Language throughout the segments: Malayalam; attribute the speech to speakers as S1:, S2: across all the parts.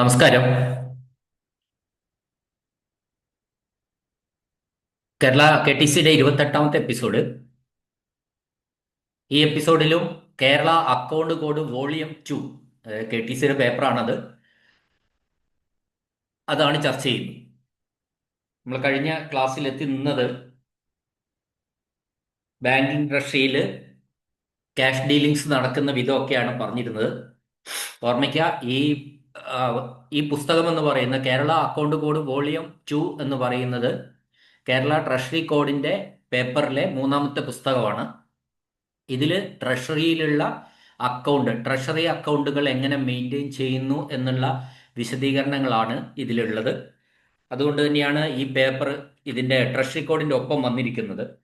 S1: നമസ്കാരം. കേരള കെ ടി സിയുടെ ഇരുപത്തെട്ടാമത്തെ എപ്പിസോഡ്. ഈ എപ്പിസോഡിലും Kerala account code volume two K T സിയുടെ പേപ്പറാണത്. അതാണ് ചർച്ച ചെയ്യുന്നത്. നമ്മൾ കഴിഞ്ഞ ക്ലാസ്സിൽ എത്തി നിന്നത് ബാങ്കിങ് ഇൻഡസ്ട്രിയിൽ ക്യാഷ് ഡീലിങ്സ് നടക്കുന്ന വിധമൊക്കെയാണ് പറഞ്ഞിരുന്നത്. ഓർമ്മിക്കുക ഈ ഈ പുസ്തകം എന്ന് പറയുന്ന Kerala account code volume two എന്ന് പറയുന്നത് കേരള ട്രഷറി കോഡിന്റെ പേപ്പറിലെ മൂന്നാമത്തെ പുസ്തകമാണ്. ഇതിൽ ട്രഷറിയിലുള്ള അക്കൗണ്ട് ട്രഷറി അക്കൗണ്ടുകൾ എങ്ങനെ മെയിന്റെയിൻ ചെയ്യുന്നു എന്നുള്ള വിശദീകരണങ്ങളാണ് ഇതിലുള്ളത്. അതുകൊണ്ട് തന്നെയാണ് ഈ പേപ്പർ ഇതിന്റെ ട്രഷറി കോഡിന്റെ ഒപ്പം വന്നിരിക്കുന്നത്.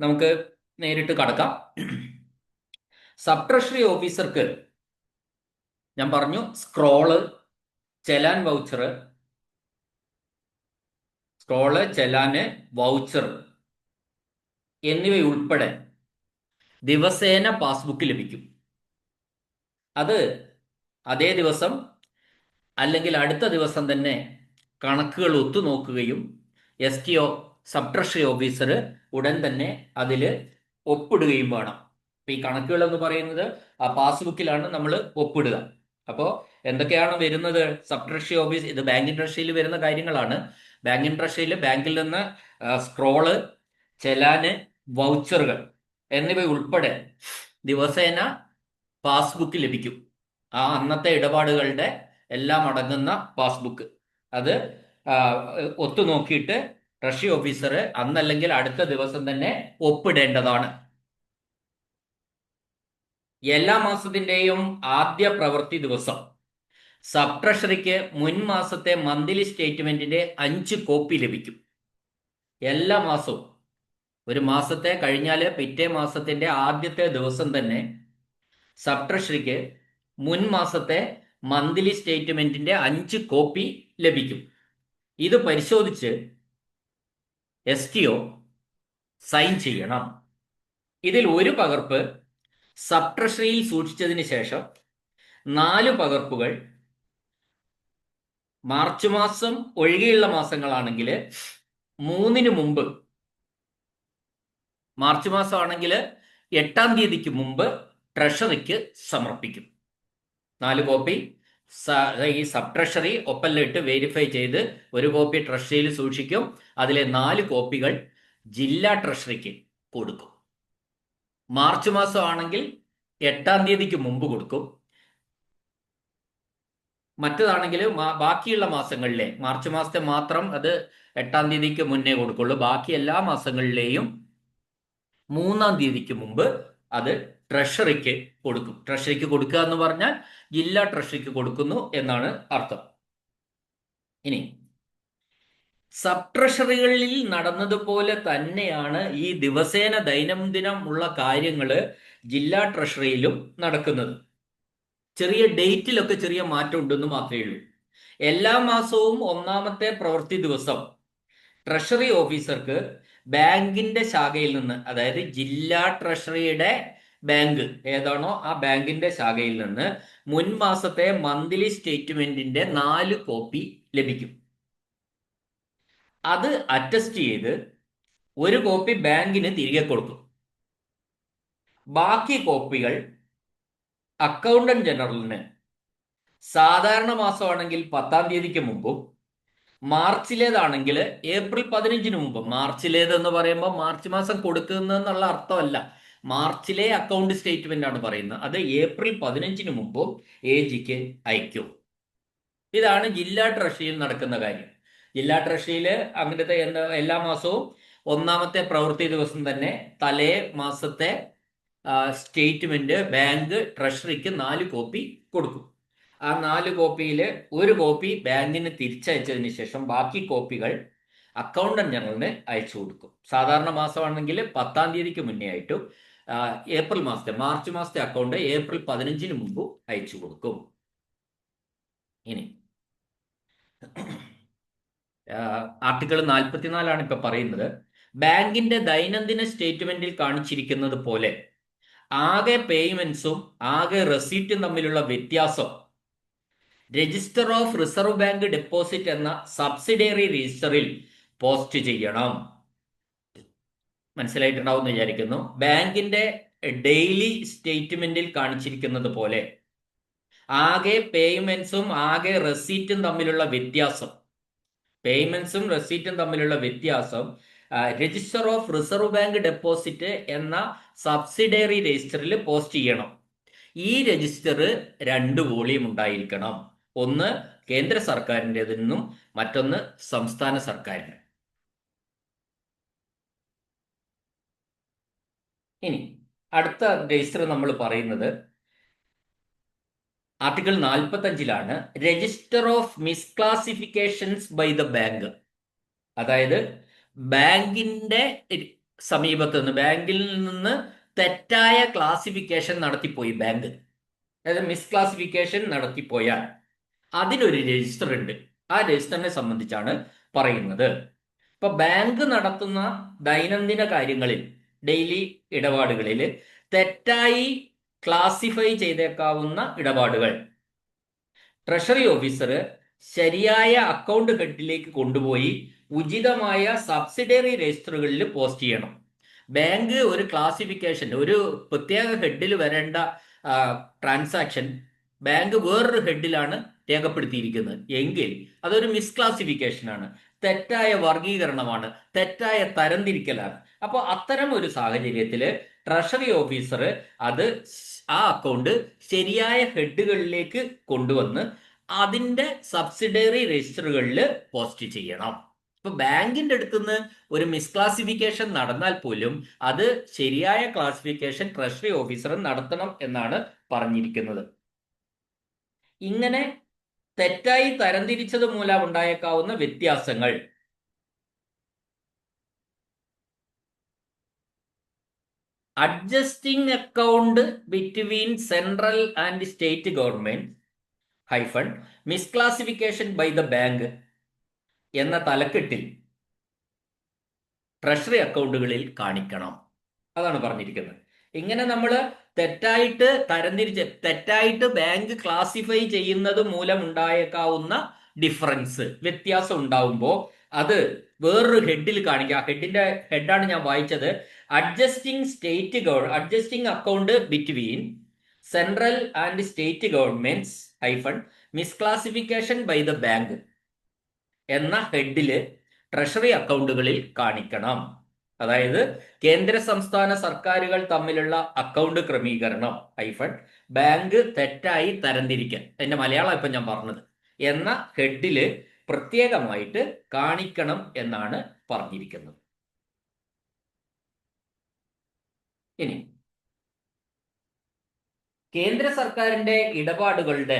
S1: നമുക്ക് നേരിട്ട് കടക്കാം. സബ് ട്രഷറി ഓഫീസർക്ക് ഞാൻ പറഞ്ഞു scroll challan voucher scroll challan voucher എന്നിവയുൾപ്പെടെ ദിവസേന പാസ്ബുക്ക് ലഭിക്കും. അത് അതേ ദിവസം അല്ലെങ്കിൽ അടുത്ത ദിവസം തന്നെ കണക്കുകൾ ഒത്തുനോക്കുകയും S T O sub treasury officer ഉടൻ തന്നെ അതിൽ ഒപ്പിടുകയും വേണം. അപ്പൊ ഈ കണക്കുകൾ എന്ന് പറയുന്നത് ആ പാസ്ബുക്കിലാണ് നമ്മൾ ഒപ്പിടുക. അപ്പോൾ എന്തൊക്കെയാണ് വരുന്നത്? സബ് ട്രഷറി ഓഫീസ് ഇത് ബാങ്ക് ഇൻഡസ്ട്രിയിൽ വരുന്ന കാര്യങ്ങളാണ്. ബാങ്ക് ഇൻഡസ്ട്രിയിൽ ബാങ്കിൽ നിന്ന് സ്ക്രോൾ ചെലാന് വൗച്ചറുകൾ എന്നിവ ഉൾപ്പെടെ ദിവസേന പാസ്ബുക്ക് ലഭിക്കും. ആ അന്നത്തെ ഇടപാടുകളുടെ എല്ലാം അടങ്ങുന്ന പാസ്ബുക്ക്. അത് ഒത്തു നോക്കിയിട്ട് ട്രഷറി ഓഫീസർ അന്നല്ലെങ്കിൽ അടുത്ത ദിവസം തന്നെ ഒപ്പിടേണ്ടതാണ്. എല്ലാ മാസത്തിന്റെയും ആദ്യ പ്രവൃത്തി ദിവസം. സബ് ട്രഷറിക്ക് മുൻ മാസത്തെ മന്ത്ലി സ്റ്റേറ്റ്മെന്റിന്റെ അഞ്ച് കോപ്പി ലഭിക്കും. എല്ലാ മാസവും. ഒരു മാസത്തെ കഴിഞ്ഞാൽ പിറ്റേ മാസത്തിന്റെ ആദ്യത്തെ ദിവസം തന്നെ സബ് ട്രഷറിക്ക് മുൻ മാസത്തെ മന്ത്ലി സ്റ്റേറ്റ്മെന്റിന്റെ അഞ്ച് കോപ്പി ലഭിക്കും. ഇത് പരിശോധിച്ച് എസ് ടി ഒ സൈൻ ചെയ്യണം. ഇതിൽ ഒരു പകർപ്പ് സബ് ട്രഷറിയിൽ സൂക്ഷിച്ചതിന് ശേഷം നാല് പകർപ്പുകൾ മാർച്ച് മാസം ഒഴികെയുള്ള മാസങ്ങളാണെങ്കിൽ മൂന്നിന് മുമ്പ് മാർച്ച് മാസമാണെങ്കിൽ എട്ടാം തീയതിക്ക് മുമ്പ് ട്രഷറിക്ക് സമർപ്പിക്കും. നാല് കോപ്പി ഈ സബ് ട്രഷറി ഒപ്പല്ലിട്ട് വെരിഫൈ ചെയ്ത് ഒരു കോപ്പി ട്രഷറിയിൽ സൂക്ഷിക്കും. അതിലെ നാല് കോപ്പികൾ ജില്ലാ ട്രഷറിക്ക് കൊടുക്കും. മാർച്ച് മാസമാണെങ്കിൽ എട്ടാം തീയതിക്ക് മുമ്പ് കൊടുക്കും. മറ്റതാണെങ്കിൽ ബാക്കിയുള്ള മാസങ്ങളിലെ മാർച്ച് മാസത്തെ മാത്രം അത് എട്ടാം തീയതിക്ക് മുന്നേ കൊടുക്കുള്ളൂ. ബാക്കി എല്ലാ മാസങ്ങളിലെയും മൂന്നാം തീയതിക്ക് മുമ്പ് അത് ട്രഷറിക്ക് കൊടുക്കും. ട്രഷറിക്ക് കൊടുക്കുക എന്ന് പറഞ്ഞാൽ ജില്ലാ ട്രഷറിക്ക് കൊടുക്കുന്നു എന്നാണ് അർത്ഥം. ഇനി സബ് ട്രഷറികളിൽ നടന്നതുപോലെ തന്നെയാണ് ഈ ദിവസേന ദൈനംദിനം ഉള്ള കാര്യങ്ങൾ ജില്ലാ ട്രഷറിയിലും നടക്കുന്നത്. ചെറിയ ഡേറ്റിലൊക്കെ ചെറിയ മാറ്റം ഉണ്ടെന്ന് മാത്രമേ ഉള്ളൂ. എല്ലാ മാസവും ഒന്നാമത്തെ പ്രവൃത്തി ദിവസം ട്രഷറി ഓഫീസർക്ക് ബാങ്കിന്റെ ശാഖയിൽ നിന്ന് അതായത് ജില്ലാ ട്രഷറിയുടെ ബാങ്ക് ഏതാണോ ആ ബാങ്കിന്റെ ശാഖയിൽ നിന്ന് മുൻ മാസത്തെ മന്ത്ലി സ്റ്റേറ്റ്മെന്റിന്റെ നാല് കോപ്പി ലഭിക്കും. അത് അറ്റസ്റ്റ് ചെയ്ത് ഒരു കോപ്പി ബാങ്കിന് തിരികെ കൊടുക്കും. ബാക്കി കോപ്പികൾ അക്കൗണ്ടന്റ് ജനറലിന് സാധാരണ മാസമാണെങ്കിൽ പത്താം തീയതിക്ക് മുമ്പും മാർച്ചിലേതാണെങ്കിൽ ഏപ്രിൽ പതിനഞ്ചിന് മുമ്പ്. മാർച്ചിലേതെന്ന് പറയുമ്പോൾ മാർച്ച് മാസം കൊടുക്കുന്നതെന്നുള്ള അർത്ഥമല്ല. മാർച്ചിലെ അക്കൗണ്ട് സ്റ്റേറ്റ്മെന്റ് ആണ് പറയുന്നത്. അത് ഏപ്രിൽ പതിനഞ്ചിന് മുമ്പും എ ജിക്ക് അയക്കും ഇതാണ് ജില്ലാ ട്രഷറിയിൽ നടക്കുന്ന കാര്യം. ജില്ലാ ട്രഷറിയിൽ അങ്ങനത്തെ എല്ലാ മാസവും ഒന്നാമത്തെ പ്രവൃത്തി ദിവസം തന്നെ തലേ മാസത്തെ സ്റ്റേറ്റ്മെന്റ് ബാങ്ക് ട്രഷറിക്ക് നാല് കോപ്പി കൊടുക്കും. ആ നാല് കോപ്പിയിൽ ഒരു കോപ്പി ബാങ്കിന് തിരിച്ചയച്ചതിന് ശേഷം ബാക്കി കോപ്പികൾ അക്കൗണ്ടന്റ് ജനറലിന് അയച്ചു കൊടുക്കും. സാധാരണ മാസമാണെങ്കിൽ പത്താം തീയതിക്ക് മുന്നേ ആയിട്ടും ഏപ്രിൽ മാസത്തെ മാർച്ച് മാസത്തെ അക്കൗണ്ട് ഏപ്രിൽ പതിനഞ്ചിന് മുമ്പ് അയച്ചു കൊടുക്കും. ഇനി ആർട്ടിക്കിൾ നാൽപ്പത്തിനാലാണ് ഇപ്പൊ പറയുന്നത്. ബാങ്കിന്റെ ദൈനംദിന സ്റ്റേറ്റ്മെന്റിൽ കാണിച്ചിരിക്കുന്നത് പോലെ ആകെ പേയ്മെന്റ്സും ആകെ റെസീറ്റും തമ്മിലുള്ള വ്യത്യാസം. Register of reserve bank deposit എന്ന സബ്സിഡിയറി രജിസ്റ്ററിൽ പോസ്റ്റ് ചെയ്യണം. മനസ്സിലായിട്ടുണ്ടാവും എന്ന് വിചാരിക്കുന്നു. ബാങ്കിന്റെ ഡെയിലി സ്റ്റേറ്റ്മെന്റിൽ കാണിച്ചിരിക്കുന്നത് പോലെ ആകെ പേയ്മെന്റ്സും ആകെ റെസീറ്റും തമ്മിലുള്ള വ്യത്യാസം. പേയ്മെന്റ്സും റെസീറ്റും തമ്മിലുള്ള വ്യത്യാസം register of reserve bank deposit എന്ന സബ്സിഡറി രജിസ്റ്ററിൽ പോസ്റ്റ് ചെയ്യണം. ഈ രജിസ്റ്റർ രണ്ട് വോളിയം ഉണ്ടായിരിക്കണം. ഒന്ന് കേന്ദ്ര സർക്കാരിന്റെ നിന്നും മറ്റൊന്ന് സംസ്ഥാന സർക്കാരിന്. ഇനി അടുത്ത രജിസ്റ്റർ നമ്മൾ പറയുന്നത് article നാൽപ്പത്തഞ്ചിലാണ് register of misclassifications by the bank അതായത് ബാങ്കിന്റെ സമീപത്ത് നിന്ന് ബാങ്കിൽ നിന്ന് തെറ്റായ ക്ലാസിഫിക്കേഷൻ നടത്തിപ്പോയി ബാങ്ക്. അതായത് മിസ്ക്ലാസിഫിക്കേഷൻ നടത്തിപ്പോയാൽ അതിനൊരു രജിസ്റ്റർ ഉണ്ട്. ആ രജിസ്റ്ററിനെ സംബന്ധിച്ചാണ് പറയുന്നത്. ഇപ്പൊ ബാങ്ക് നടത്തുന്ന ദൈനംദിന കാര്യങ്ങളിൽ ഡെയിലി ഇടപാടുകളിൽ തെറ്റായി ക്ലാസിഫൈ ചെയ്തേക്കാവുന്ന ഇടപാടുകൾ. ട്രഷറി ഓഫീസർ ശരിയായ അക്കൗണ്ട് ഹെഡിലേക്ക് കൊണ്ടുപോയി ഉചിതമായ സബ്സിഡറി രജിസ്റ്ററുകളിൽ പോസ്റ്റ് ചെയ്യണം. ബാങ്ക് ഒരു ക്ലാസിഫിക്കേഷൻ ഒരു പ്രത്യേക ഹെഡിൽ വരേണ്ട ട്രാൻസാക്ഷൻ ബാങ്ക് വേറൊരു ഹെഡിലാണ് രേഖപ്പെടുത്തിയിരിക്കുന്നത്. എങ്കിൽ അതൊരു മിസ്ക്ലാസിഫിക്കേഷൻ ആണ്. തെറ്റായ വർഗീകരണമാണ് തെറ്റായ തരംതിരിക്കലാണ്. അപ്പോൾ അത്തരം ഒരു സാഹചര്യത്തിൽ ട്രഷറി ഓഫീസർ അത് ആ അക്കൗണ്ട് ശരിയായ ഹെഡുകളിലേക്ക് കൊണ്ടുവന്ന് അതിന്റെ സബ്സിഡറി രജിസ്റ്ററുകളിൽ പോസ്റ്റ് ചെയ്യണം. ഇപ്പൊ ബാങ്കിന്റെ അടുത്തുനിന്ന് ഒരു മിസ്ക്ലാസിഫിക്കേഷൻ നടന്നാൽ പോലും അത് ശരിയായ ക്ലാസിഫിക്കേഷൻ ട്രഷറി ഓഫീസർ നടത്തണം എന്നാണ് പറഞ്ഞിരിക്കുന്നത്. ഇങ്ങനെ തെറ്റായി തരംതിരിച്ചത് മൂലം ഉണ്ടായേക്കാവുന്ന വ്യത്യാസങ്ങൾ. Adjusting account between central and state government hyphen misclassification by the bank എന്ന തലക്കെട്ടിൽ ട്രഷറി അക്കൗണ്ടുകളിൽ കാണിക്കണം. അതാണ് പറഞ്ഞിരിക്കുന്നത്. ഇങ്ങനെ നമ്മൾ തെറ്റായിട്ട് തരംതിരിച്ച് തെറ്റായിട്ട് ബാങ്ക് ക്ലാസിഫൈ ചെയ്യുന്നത് മൂലം ഉണ്ടായേക്കാവുന്ന ഡിഫറൻസ് വ്യത്യാസം ഉണ്ടാവുമ്പോൾ അത് വേറൊരു ഹെഡിൽ കാണിക്കുക ഹെഡിന്റെ ഹെഡാണ് ഞാൻ വായിച്ചത്. Adjusting state govern adjusting account between central and state governments hyphen misclassification by the bank എന്ന ഹെഡിൽ ട്രഷറി അക്കൗണ്ടുകളിൽ കാണിക്കണം. അതായത് കേന്ദ്ര സംസ്ഥാന സർക്കാരുകൾ തമ്മിലുള്ള അക്കൗണ്ട് ക്രമീകരണം ഹൈഫൺ ബാങ്ക് തെറ്റായി തരംതിരിക്കൽ. എന്റെ മലയാളം ഇപ്പം ഞാൻ പറഞ്ഞത്. എന്ന ഹെഡിൽ പ്രത്യേകമായിട്ട് കാണിക്കണം എന്നാണ് പറഞ്ഞിരിക്കുന്നത്. ഇനി കേന്ദ്ര സർക്കാരിന്റെ ഇടപാടുകളുടെ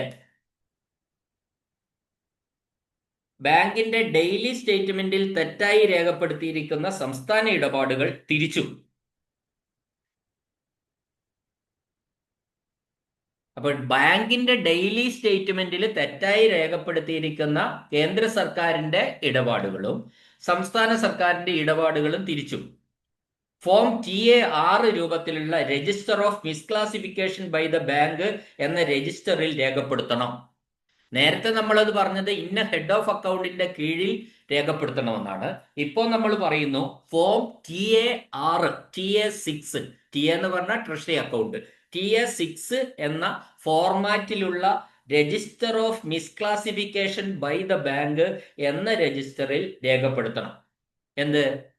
S1: ബാങ്കിന്റെ ഡെയിലി സ്റ്റേറ്റ്മെന്റിൽ തെറ്റായി രേഖപ്പെടുത്തിയിരിക്കുന്ന സംസ്ഥാന ഇടപാടുകൾ തിരിച്ചു. അപ്പോൾ ബാങ്കിന്റെ ഡെയിലി സ്റ്റേറ്റ്മെന്റിൽ തെറ്റായി രേഖപ്പെടുത്തിയിരിക്കുന്ന കേന്ദ്ര സർക്കാരിന്റെ ഇടപാടുകളും സംസ്ഥാന സർക്കാരിന്റെ ഇടപാടുകളും തിരിച്ചു. ഫോം ടി എ ആറ് രൂപത്തിലുള്ള register of misclassification by the bank എന്ന രജിസ്റ്ററിൽ രേഖപ്പെടുത്തണം. നേരത്തെ നമ്മളത് പറഞ്ഞത് ഇന്ന ഹെഡ് ഓഫ് അക്കൗണ്ടിന്റെ കീഴിൽ രേഖപ്പെടുത്തണമെന്നാണ്. ഇപ്പോൾ നമ്മൾ പറയുന്നു ഫോം ടി എ ആറ് ടി എ സിക്സ് ടി എന്ന് പറഞ്ഞാൽ treasury account T A six എന്ന ഫോർമാറ്റിലുള്ള register of misclassification by the bank എന്ന രജിസ്റ്ററിൽ രേഖപ്പെടുത്തണം. എന്ത്?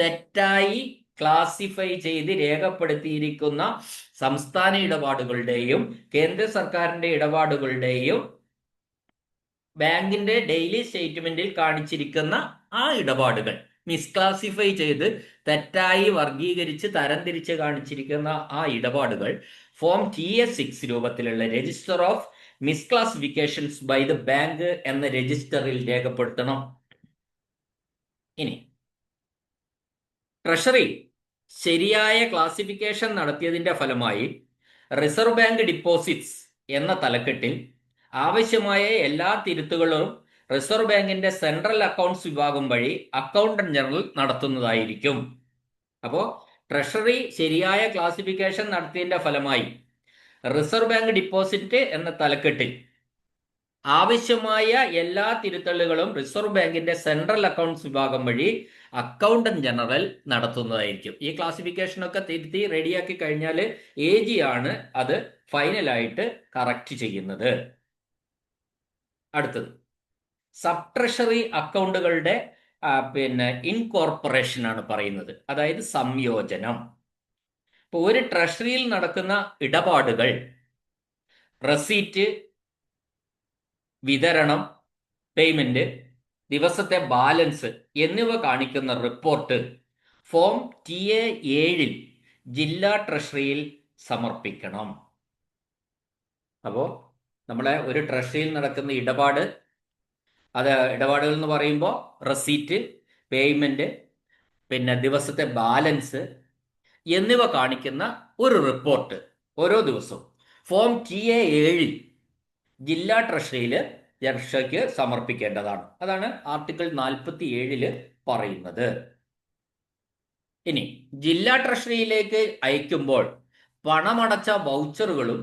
S1: തെറ്റായി ക്ലാസിഫൈ ചെയ്ത് രേഖപ്പെടുത്തിയിരിക്കുന്ന സംസ്ഥാന ഇടപാടുകളുടെയും കേന്ദ്ര സർക്കാരിന്റെ ഇടപാടുകളുടെയും ബാങ്കിന്റെ ഡെയിലി സ്റ്റേറ്റ്മെന്റിൽ കാണിച്ചിരിക്കുന്ന ആ ഇടപാടുകൾ മിസ്ക്ലാസിഫൈ ചെയ്ത് തെറ്റായി വർഗീകരിച്ച് തരംതിരിച്ച് കാണിച്ചിരിക്കുന്ന ആ ഇടപാടുകൾ ഫോം ടി എസ് സിക്സ് രൂപത്തിലുള്ള register of misclassifications by the bank എന്ന രജിസ്റ്ററിൽ രേഖപ്പെടുത്തണം. ഇനി ട്രഷറി ശരിയായ ക്ലാസിഫിക്കേഷൻ നടത്തിയതിന്റെ ഫലമായി റിസർവ് ബാങ്ക് ഡിപ്പോസിറ്റ്സ് എന്ന തലക്കെട്ടിൽ ആവശ്യമായ എല്ലാ തിരുത്തുകളും റിസർവ് ബാങ്കിന്റെ സെൻട്രൽ അക്കൗണ്ട്സ് വിഭാഗം വഴി അക്കൗണ്ടന്റ് ജനറൽ നടത്തുന്നതായിരിക്കും. അപ്പോൾ ട്രഷറി ശരിയായ ക്ലാസിഫിക്കേഷൻ നടത്തിയതിന്റെ ഫലമായി റിസർവ് ബാങ്ക് ഡിപ്പോസിറ്റ് എന്ന തലക്കെട്ടിൽ ആവശ്യമായ എല്ലാ തിരുത്തലുകളും റിസർവ് ബാങ്കിന്റെ സെൻട്രൽ അക്കൗണ്ട്സ് വിഭാഗം വഴി അക്കൗണ്ടന്റ് ജനറൽ നടത്തുന്നതായിരിക്കും. ഈ ക്ലാസിഫിക്കേഷൻ ഒക്കെ തിരുത്തി റെഡിയാക്കി കഴിഞ്ഞാൽ എ ജി ആണ് അത് ഫൈനലായിട്ട് കറക്റ്റ് ചെയ്യുന്നത്. അടുത്തത്. സബ് ട്രഷറി അക്കൗണ്ടുകളുടെ പിന്നെ ഇൻകോർപ്പറേഷൻ ആണ് പറയുന്നത്. അതായത് സംയോജനം. ഇപ്പോൾ ഒരു ട്രഷറിയിൽ നടക്കുന്ന ഇടപാടുകൾ റെസീറ്റ് വിതരണം പേയ്മെന്റ് ദിവസത്തെ ബാലൻസ് എന്നിവ കാണിക്കുന്ന റിപ്പോർട്ട് ഫോം ടി എ ഏഴിൽ ജില്ലാ ട്രഷറിയിൽ സമർപ്പിക്കണം. അപ്പോൾ നമ്മളെ ഒരു ട്രഷറിയിൽ നടക്കുന്ന ഇടപാട് അത് ഇടപാടുകൾ എന്ന് പറയുമ്പോൾ റെസീറ്റ് പേയ്മെന്റ് പിന്നെ ദിവസത്തെ ബാലൻസ് എന്നിവ കാണിക്കുന്ന ഒരു റിപ്പോർട്ട് ഓരോ ദിവസവും. ഫോം ടി എ ഏഴിൽ ജില്ലാ ട്രഷറിയിൽ ട്രഷറിക്ക് സമർപ്പിക്കേണ്ടതാണ്. അതാണ് ആർട്ടിക്കിൾ നാൽപ്പത്തി ഏഴിൽ പറയുന്നത്. ഇനി ജില്ലാ ട്രഷറിയിലേക്ക് അയക്കുമ്പോൾ പണമടച്ച വൗച്ചറുകളും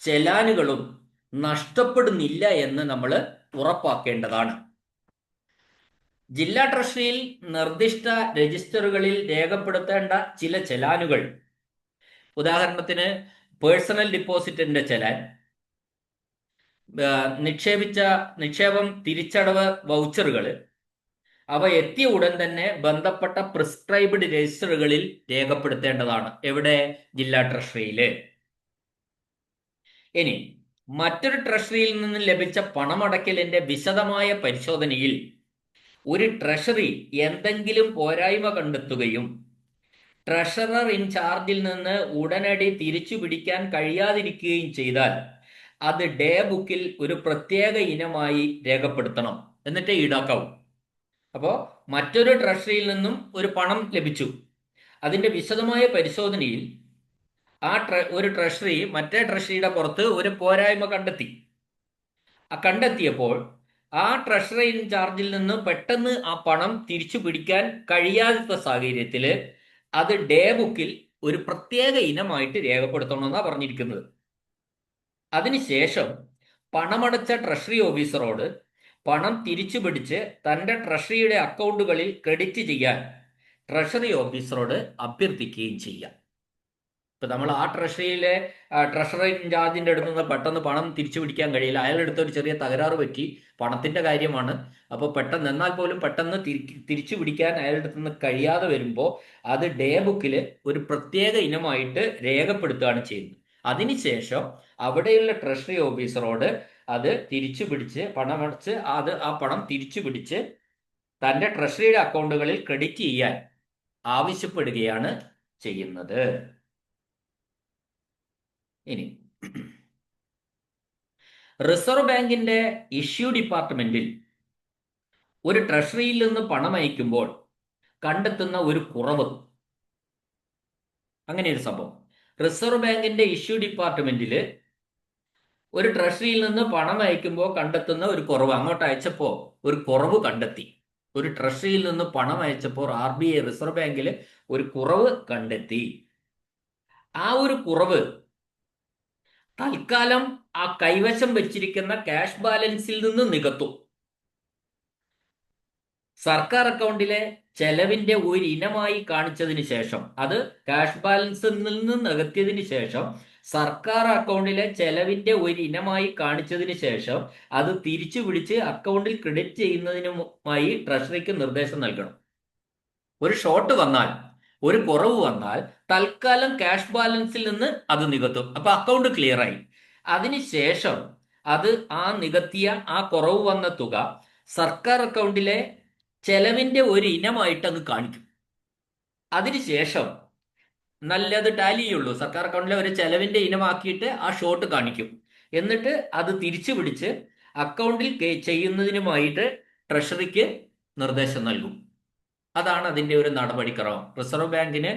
S1: ചെലാനുകളും നഷ്ടപ്പെടുന്നില്ല എന്ന് നമ്മൾ ഉറപ്പാക്കേണ്ടതാണ്. ജില്ലാ ട്രഷറിയിൽ നിർദ്ദിഷ്ട രജിസ്റ്ററുകളിൽ രേഖപ്പെടുത്തേണ്ട ചില ചെലാനുകൾ. ഉദാഹരണത്തിന് പേഴ്സണൽ ഡിപ്പോസിറ്റിന്റെ ചെലാൻ നിക്ഷേപിച്ച നിക്ഷേപം തിരിച്ചടവ് വൗച്ചറുകൾ അവ എത്തിയ ഉടൻ തന്നെ ബന്ധപ്പെട്ട പ്രിസ്ക്രൈബ്ഡ് രജിസ്റ്ററുകളിൽ രേഖപ്പെടുത്തേണ്ടതാണ് എവിടെ? ജില്ലാ ട്രഷറിയിൽ. ഇനി മറ്റൊരു ട്രഷറിയിൽ നിന്ന് ലഭിച്ച പണമടയ്ക്കലിന്റെ വിശദമായ പരിശോധനയിൽ ഒരു ട്രഷറി എന്തെങ്കിലും പോരായ്മ കണ്ടെത്തുകയും ട്രഷറർ ഇൻചാർജിൽ നിന്ന് ഉടനടി തിരിച്ചു പിടിക്കാൻ കഴിയാതിരിക്കുകയും ചെയ്താൽ അത് ഡേ ബുക്കിൽ ഒരു പ്രത്യേക ഇനമായി രേഖപ്പെടുത്തണം. എന്നിട്ട് ഈടാക്കാവും. അപ്പോൾ മറ്റൊരു ട്രഷറിയിൽ നിന്നും ഒരു പണം ലഭിച്ചു. അതിന്റെ വിശദമായ പരിശോധനയിൽ ആ ഒരു ട്രഷറി മറ്റേ ട്രഷറിയുടെ പുറത്ത് ഒരു പോരായ്മ കണ്ടെത്തി. ആ കണ്ടെത്തിയപ്പോൾ ആ ട്രഷറി ഇൻചാർജിൽ നിന്ന് പെട്ടെന്ന് ആ പണം തിരിച്ചു പിടിക്കാൻ കഴിയാത്ത സാഹചര്യത്തിൽ അത് ഡേ ബുക്കിൽ ഒരു പ്രത്യേക ഇനമായിട്ട് രേഖപ്പെടുത്തണമെന്നാണ് പറഞ്ഞിരിക്കുന്നത്. അതിനുശേഷം പണമടച്ച ട്രഷറി ഓഫീസറോട് പണം തിരിച്ചു പിടിച്ച് തന്റെ ട്രഷറിയുടെ അക്കൗണ്ടുകളിൽ ക്രെഡിറ്റ് ചെയ്യാൻ ട്രഷറി ഓഫീസറോട് അഭ്യർത്ഥിക്കുകയും ചെയ്യാം. ഇപ്പൊ നമ്മൾ ആ ട്രഷറിയിലെ ട്രഷറി ഇൻചാർജിന്റെ അടുത്ത് നിന്ന് പെട്ടെന്ന് പണം തിരിച്ചു പിടിക്കാൻ കഴിയില്ല. അയാളുടെ അടുത്ത് ഒരു ചെറിയ തകരാറ് പറ്റി പണത്തിന്റെ കാര്യമാണ്. അപ്പോൾ പെട്ടെന്ന് എന്നാൽ പോലും പെട്ടെന്ന് തിരിച്ചു പിടിക്കാൻ അയാളുടെ നിന്ന് കഴിയാതെ വരുമ്പോൾ അത് ഡേ ബുക്കിൽ ഒരു പ്രത്യേക ഇനമായിട്ട് രേഖപ്പെടുത്തുകയാണ് ചെയ്യുന്നത്. അതിനുശേഷം അവിടെയുള്ള ട്രഷറി ഓഫീസറോട് അത് തിരിച്ചു പിടിച്ച് പണമടച്ച് അത് ആ പണം തിരിച്ചു പിടിച്ച് തന്റെ ട്രഷറിയുടെ അക്കൗണ്ടുകളിൽ ക്രെഡിറ്റ് ചെയ്യാൻ ആവശ്യപ്പെടുകയാണ് ചെയ്യുന്നത്. ഇനി. റിസർവ് ബാങ്കിന്റെ ഇഷ്യൂ ഡിപ്പാർട്ട്മെന്റിൽ ഒരു ട്രഷറിയിൽ നിന്ന് പണം അയക്കുമ്പോൾ കണ്ടെത്തുന്ന ഒരു കുറവ്. അങ്ങനെ ഒരു സംഭവം റിസർവ് ബാങ്കിന്റെ ഇഷ്യൂ ഡിപ്പാർട്ട്മെന്റിൽ ഒരു ട്രഷറിയിൽ നിന്ന് പണം അയക്കുമ്പോൾ കണ്ടെത്തുന്ന ഒരു കുറവ്. അങ്ങോട്ട് അയച്ചപ്പോൾ ഒരു കുറവ് കണ്ടെത്തി. ഒരു ട്രഷറിയിൽ നിന്ന് പണം അയച്ചപ്പോൾ ആർ ബി ഐ റിസർവ് ബാങ്കിൽ ഒരു കുറവ് കണ്ടെത്തി. ആ ഒരു കുറവ് തൽക്കാലം ആ കൈവശം വെച്ചിരിക്കുന്ന ക്യാഷ് ബാലൻസിൽ നിന്ന് നികത്തും. സർക്കാർ അക്കൗണ്ടിലെ ചെലവിന്റെ ഒരു ഇനമായി കാണിച്ചതിന് ശേഷം അത് ക്യാഷ് ബാലൻസിൽ നിന്ന് നികത്തിയതിന് ശേഷം സർക്കാർ അക്കൗണ്ടിലെ ചെലവിന്റെ ഒരു ഇനമായി കാണിച്ചതിന് ശേഷം അത് തിരിച്ചു പിടിച്ച് അക്കൗണ്ടിൽ ക്രെഡിറ്റ് ചെയ്യുന്നതിനുമായി ട്രഷറിക്ക് നിർദ്ദേശം നൽകണം. ഒരു ഷോട്ട് വന്നാൽ ഒരു കുറവ് വന്നാൽ തൽക്കാലം ക്യാഷ് ബാലൻസിൽ നിന്ന് അത് നികത്തും. അപ്പൊ അക്കൗണ്ട് ക്ലിയർ ആയി. അതിനുശേഷം അത് ആ നികത്തിയ ആ കുറവ് വന്ന തുക സർക്കാർ അക്കൗണ്ടിലെ ചെലവിന്റെ ഒരു ഇനമായിട്ട് അങ്ങ് കാണിക്കും. അതിനുശേഷം നല്ലത് ടാലി ചെയ്യുള്ളൂ. സർക്കാർ അക്കൗണ്ടിലെ ഒരു ചെലവിന്റെ ഇനമാക്കിയിട്ട് ആ ഷോട്ട് കാണിക്കും. എന്നിട്ട് അത് തിരിച്ചു പിടിച്ച് അക്കൗണ്ടിൽ ചെയ്യുന്നതിനുമായിട്ട് ട്രഷറിക്ക് നിർദ്ദേശം നൽകും. അതാണ് അതിന്റെ ഒരു നടപടിക്രമം. റിസർവ് ബാങ്കിന്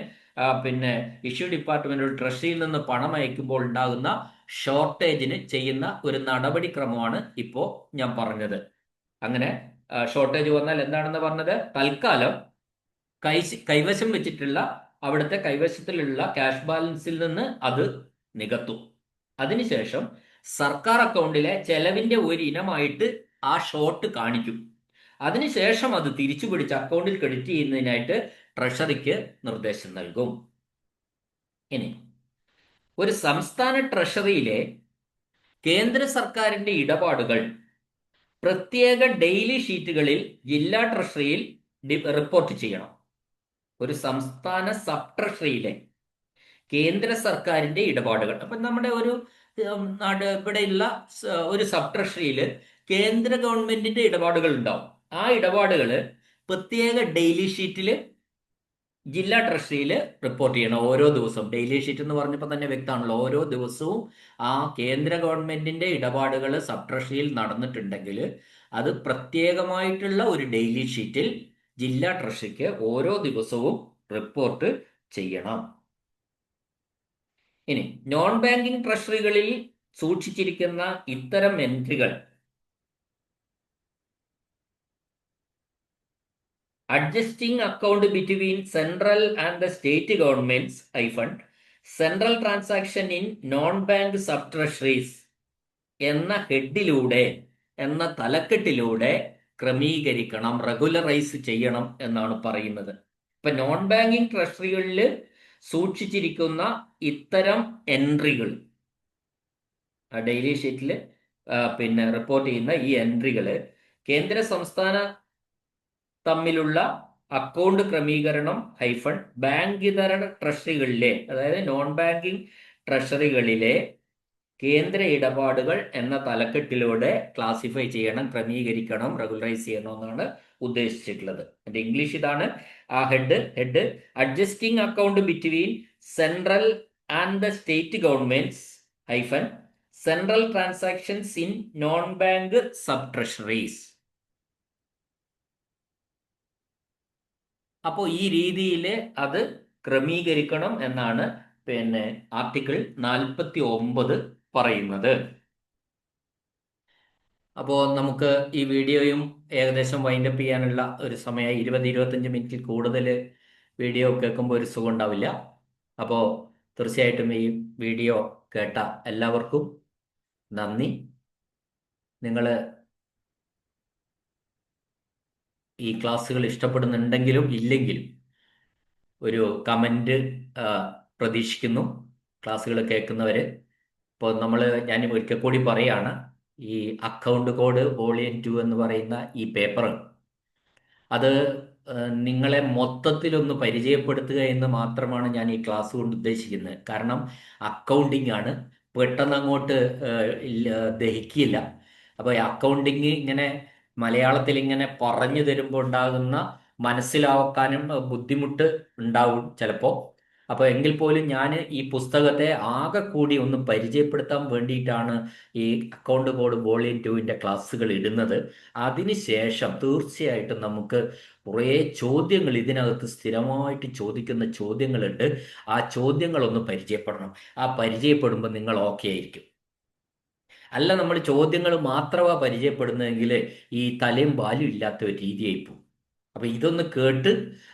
S1: പിന്നെ ഇഷ്യൂ ഡിപ്പാർട്ട്മെന്റ് ട്രഷറിയിൽ നിന്ന് പണം അയക്കുമ്പോൾ ഉണ്ടാകുന്ന ഷോർട്ടേജിന് ചെയ്യുന്ന ഒരു നടപടിക്രമമാണ് ഇപ്പോൾ ഞാൻ പറഞ്ഞത്. അങ്ങനെ ഷോർട്ടേജ് വന്നാൽ എന്താണെന്ന് പറഞ്ഞത്? തൽക്കാലം കൈ കൈവശം വെച്ചിട്ടുള്ള അവിടുത്തെ കൈവശത്തിലുള്ള ക്യാഷ് ബാലൻസിൽ നിന്ന് അത് നികത്തും. അതിനുശേഷം സർക്കാർ അക്കൗണ്ടിലെ ചെലവിന്റെ ഒരു ഇനമായിട്ട് ആ ഷോർട്ട് കാണിക്കും. അതിനുശേഷം അത് തിരിച്ചു പിടിച്ച് അക്കൗണ്ടിൽ ക്രെഡിറ്റ് ചെയ്യുന്നതിനായിട്ട് ട്രഷറിക്ക് നിർദ്ദേശം നൽകും. ഇനി ഒരു സംസ്ഥാന ട്രഷറിയിലെ കേന്ദ്ര സർക്കാരിന്റെ ഇടപാടുകൾ പ്രത്യേക ഡെയിലി ഷീറ്റുകളിൽ ജില്ലാ ട്രഷറിയിൽ റിപ്പോർട്ട് ചെയ്യണം. ഒരു സംസ്ഥാന സബ് ട്രഷറിയിലെ കേന്ദ്ര സർക്കാരിന്റെ ഇടപാടുകൾ. അപ്പൊ നമ്മുടെ ഒരു നാട് ഇവിടെയുള്ള ഒരു സബ് ട്രഷറിയിൽ കേന്ദ്ര ഗവൺമെന്റിന്റെ ഇടപാടുകൾ ഉണ്ടാവും. ആ ഇടപാടുകൾ പ്രത്യേക ഡെയിലി ഷീറ്റിൽ ജില്ലാ ട്രഷറിയിൽ റിപ്പോർട്ട് ചെയ്യണം. ഓരോ ദിവസവും. ഡെയിലി ഷീറ്റ് എന്ന് പറഞ്ഞപ്പോൾ തന്നെ വ്യക്തമാണല്ലോ. ഓരോ ദിവസവും ആ കേന്ദ്ര ഗവൺമെന്റിന്റെ ഇടപാടുകൾ സബ് ട്രഷറിയിൽ നടന്നിട്ടുണ്ടെങ്കിൽ അത് പ്രത്യേകമായിട്ടുള്ള ഒരു ഡെയിലി ഷീറ്റിൽ ജില്ലാ ട്രഷറിക്ക് ഓരോ ദിവസവും റിപ്പോർട്ട് ചെയ്യണം. ഇനി നോൺ ബാങ്കിങ് ട്രഷറികളിൽ സൂക്ഷിച്ചിരിക്കുന്ന ഇത്തരം എൻട്രികൾ adjusting account between central and the state governments fund central transaction in non bank sub treasuries എന്ന ഹെഡിലൂടെ എന്ന തലക്കെട്ടിലൂടെ ക്രമീകരിക്കണം റെഗുലറൈസ് ചെയ്യണം എന്നാണ് പറയുന്നത്. ഇപ്പൊ നോൺ ബാങ്കിങ് ട്രഷറികളിൽ സൂക്ഷിച്ചിരിക്കുന്ന ഇത്തരം എൻട്രികൾ ഡെയിലി ഷീറ്റിൽ പിന്നെ റിപ്പോർട്ട് ചെയ്യുന്ന ഈ എൻട്രികൾ കേന്ദ്ര സംസ്ഥാന തമ്മിലുള്ള അക്കൗണ്ട് ക്രമീകരണം ഹൈഫൺ ബാങ്ക് ഇതര ട്രഷറികളിലെ അതായത് നോൺ ബാങ്കിങ് ട്രഷറികളിലെ കേന്ദ്ര ഇടപാടുകൾ എന്ന തലക്കെട്ടിലൂടെ ക്ലാസിഫൈ ചെയ്യണം ക്രമീകരിക്കണം റെഗുലറൈസ് ചെയ്യണം എന്നാണ് ഉദ്ദേശിച്ചിട്ടുള്ളത്. എന്റെ ഇംഗ്ലീഷ് ഇതാണ്. ആ head head adjusting account between central and the state governments hyphen central transactions in non bank sub treasuries അപ്പോൾ ഈ രീതിയിൽ അത് ക്രമീകരിക്കണം എന്നാണ് പിന്നെ ആർട്ടിക്കിൾ നാൽപ്പത്തി ഒമ്പത് പറയുന്നത്. അപ്പോൾ നമുക്ക് ഈ വീഡിയോയും ഏകദേശം വൈൻഡപ്പ് ചെയ്യാനുള്ള ഒരു സമയം ഇരുപത് ഇരുപത്തഞ്ച് മിനിറ്റിൽ കൂടുതൽ വീഡിയോ കേൾക്കുമ്പോൾ ഒരു സുഖം ഉണ്ടാവില്ല. അപ്പോൾ തീർച്ചയായിട്ടും ഈ വീഡിയോ കേട്ട എല്ലാവർക്കും നന്ദി. നിങ്ങൾ ഈ ക്ലാസ്സുകൾ ഇഷ്ടപ്പെടുന്നുണ്ടെങ്കിലും ഇല്ലെങ്കിലും ഒരു കമന്റ് പ്രതീക്ഷിക്കുന്നു ക്ലാസ്സുകൾ കേൾക്കുന്നവർ ഇപ്പോൾ നമ്മൾ ഞാൻ ഒരിക്കൽ കൂടി പറയുകയാണ് ഈ അക്കൗണ്ട് കോഡ് വോളിയം ടു എന്ന് പറയുന്ന ഈ പേപ്പർ അത് നിങ്ങളെ മൊത്തത്തിലൊന്ന് പരിചയപ്പെടുത്തുക എന്ന് മാത്രമാണ് ഞാൻ ഈ ക്ലാസ് കൊണ്ട് ഉദ്ദേശിക്കുന്നത്. കാരണം അക്കൗണ്ടിങ് ആണ്. പെട്ടെന്ന് അങ്ങോട്ട് ദഹിക്കില്ല. അപ്പോൾ അക്കൗണ്ടിങ് ഇങ്ങനെ മലയാളത്തിൽ ഇങ്ങനെ പറഞ്ഞു തരുമ്പോൾ ഉണ്ടാകുന്ന മനസ്സിലാക്കാനും ബുദ്ധിമുട്ട് ഉണ്ടാവും ചിലപ്പോൾ അപ്പോൾ എങ്കിൽ പോലും ഞാൻ ഈ പുസ്തകത്തെ ആകെ കൂടി ഒന്ന് പരിചയപ്പെടുത്താൻ വേണ്ടിയിട്ടാണ് ഈ അക്കൗണ്ട് കോഡ് വോളിയം ടുവിന്റെ ക്ലാസ്സുകൾ ഇടുന്നത്. അതിനുശേഷം തീർച്ചയായിട്ടും നമുക്ക് കുറേ ചോദ്യങ്ങൾ ഇതിനകത്ത് സ്ഥിരമായിട്ട് ചോദിക്കുന്ന ചോദ്യങ്ങളുണ്ട്. ആ ചോദ്യങ്ങളൊന്ന് പരിചയപ്പെടണം. ആ പരിചയപ്പെടുമ്പോൾ നിങ്ങൾ ഓക്കെ ആയിരിക്കും. അല്ല നമ്മൾ ചോദ്യങ്ങൾ മാത്രമാണ് പരിചയപ്പെടുന്നതെങ്കിൽ ഈ തലയും ബാലും ഇല്ലാത്ത ഒരു രീതിയായി പോകും അപ്പൊ ഇതൊന്ന് കേട്ട്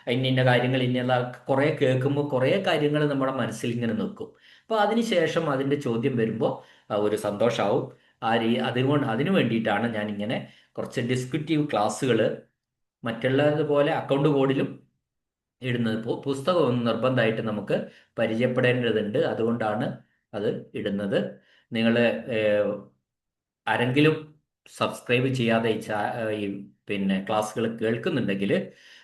S1: ഇന്ന ഇന്ന കാര്യങ്ങൾ ഇന്ന കുറെ കേൾക്കുമ്പോൾ കുറെ കാര്യങ്ങൾ നമ്മുടെ മനസ്സിൽ ഇങ്ങനെ നിൽക്കും. അപ്പോൾ അതിനുശേഷം അതിന്റെ ചോദ്യം വരുമ്പോൾ ഒരു സന്തോഷമാവും ആ രീ അതുകൊണ്ട് അതിനു വേണ്ടിയിട്ടാണ് ഞാൻ ഇങ്ങനെ കുറച്ച് ഡിസ്ക്രിപ്റ്റീവ് ക്ലാസ്സുകൾ മറ്റുള്ളതുപോലെ അക്കൗണ്ട് കോഡിലും ഇടുന്നത്. ഇപ്പോൾ പുസ്തകം നിർബന്ധമായിട്ട് നമുക്ക് പരിചയപ്പെടേണ്ടതുണ്ട്. അതുകൊണ്ടാണ് അത് ഇടുന്നത്. നിങ്ങൾ ആരെങ്കിലും സബ്സ്ക്രൈബ് ചെയ്യാതെ ഈ പിന്നെ ക്ലാസ്സുകൾ കേൾക്കുന്നുണ്ടെങ്കിൽ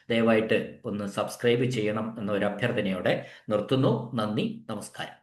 S1: ദയവായിട്ട് ഒന്ന് സബ്സ്ക്രൈബ് ചെയ്യണം എന്നൊരു അഭ്യർത്ഥനയോടെ നിർത്തുന്നു. നന്ദി നമസ്കാരം.